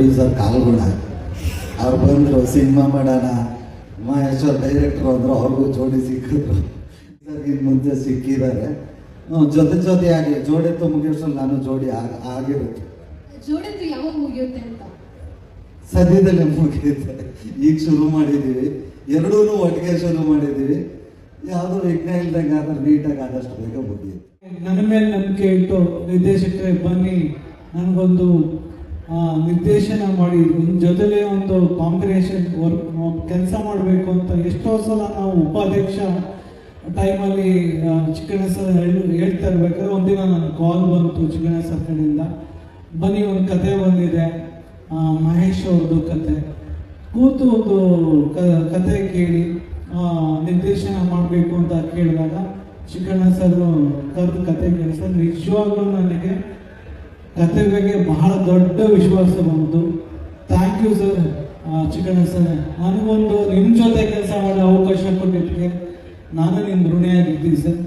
Producer ಕಾಲ್ಗುಣ ಅವ್ರು ಬಂದರು cinema ಮಾಡೋಣ. ಮಹೇಶ್ವರ್ ಡೈರೆಕ್ಟರ್ ಅಂದರು ಅವ್ರಿಗೂ ಜೋಡಿ ಸಿಕ್ಕಿದ್ರು. ಇನ್ನು ಮುಂದೆ ಸಿಕ್ಕಿದ್ದಾರೆ. ಹ್ಮ್, ಜೊತೆ ಜೊತೆಯಾಗಿ ಜೋಡಿ ಮುಗಿಯೋಷ್ಟ್ರಲ್ಲಿ ನಾನು ಜೋಡಿ ಆಗ ಆಗಿರುತ್ತೆ. ಸದ್ಯದಲ್ಲಿ ಯಾವಾಗ ಮುಗಿಯುತ್ತೆ ಅಂತ? ಸದ್ಯದಲ್ಲೇ ಮುಗಿಯುತ್ತೆ. ಈಗ ಶುರು ಮಾಡಿದ್ದೀವಿ. ಎರಡೂ ಒಟ್ಟಿಗೆ ಶುರು ಮಾಡಿದ್ದೀವಿ. ಯಾವುದೋ ವಿಘ್ನ ಇಲ್ದಂಗೆ ಆದ್ರೆ ನೀಟಾಗಿ ಆದಷ್ಟು ಬೇಗ ಮುಗಿಯುತ್ತೆ. ನನ್ನ ಮೇಲೆ ನಂಬಿಕೆ ಇಟ್ಟು ನಿರ್ದೇಶಕರೇ ಬನ್ನಿ. ನನಗೊಂದು ನಿರ್ದೇಶನ ಮಾಡಿ ಒಂದು ಜೊತೆಲೇ ಒಂದು ಕಾಂಬಿನೇಷನ್ ವರ್ಕ್ ಕೆಲಸ ಮಾಡಬೇಕು ಅಂತ ಎಷ್ಟೋ ಸಲ ನಾವು ಉಪಾಧ್ಯಕ್ಷ ಟೈಮಲ್ಲಿ ಚಿಕ್ಕಣ್ಣ ಸರ್ ಹೇಳ್- ಹೇಳ್ತಾ ಇರ್ಬೇಕಾದ್ರೆ ಒಂದಿನ ನನ್ನ ಕಾಲ್ ಬಂತು ಚಿಕ್ಕಣ್ಣ ಸರ್ ಕಡೆಯಿಂದ. ಬನ್ನಿ, ಒಂದು ಕತೆ ಬಂದಿದೆ. ಮಹೇಶ್ ಅವ್ರದ್ದು ಕತೆ. ಕೂತು ಒಂದು ಕತೆ ಕೇಳಿ ನಿರ್ದೇಶನ ಮಾಡಬೇಕು ಅಂತ ಕೇಳಿದಾಗ ಚಿಕ್ಕಣ್ಣ ಸರ್ ಕರೆದು ಕತೆ ಕೇಳಿ ಸರ್ ನಿಜವಾಗ್ಲೂ ನನಗೆ ಕತೆ ಬಗ್ಗೆ ಬಹಳ ದೊಡ್ಡ ವಿಶ್ವಾಸ ಬಂತು. Thank you sir Chikkanna sir ನನಗೊಂದು ನಿಮ್ಮ ಜೊತೆ ಕೆಲಸ ಮಾಡೋ ಅವಕಾಶ ಕೊಟ್ಟಿದ್ದಕ್ಕೆ ನಾನು ನಿಮ್ಮ ಋಣಿಯಾಗಿದ್ದೀನಿ ಸರ್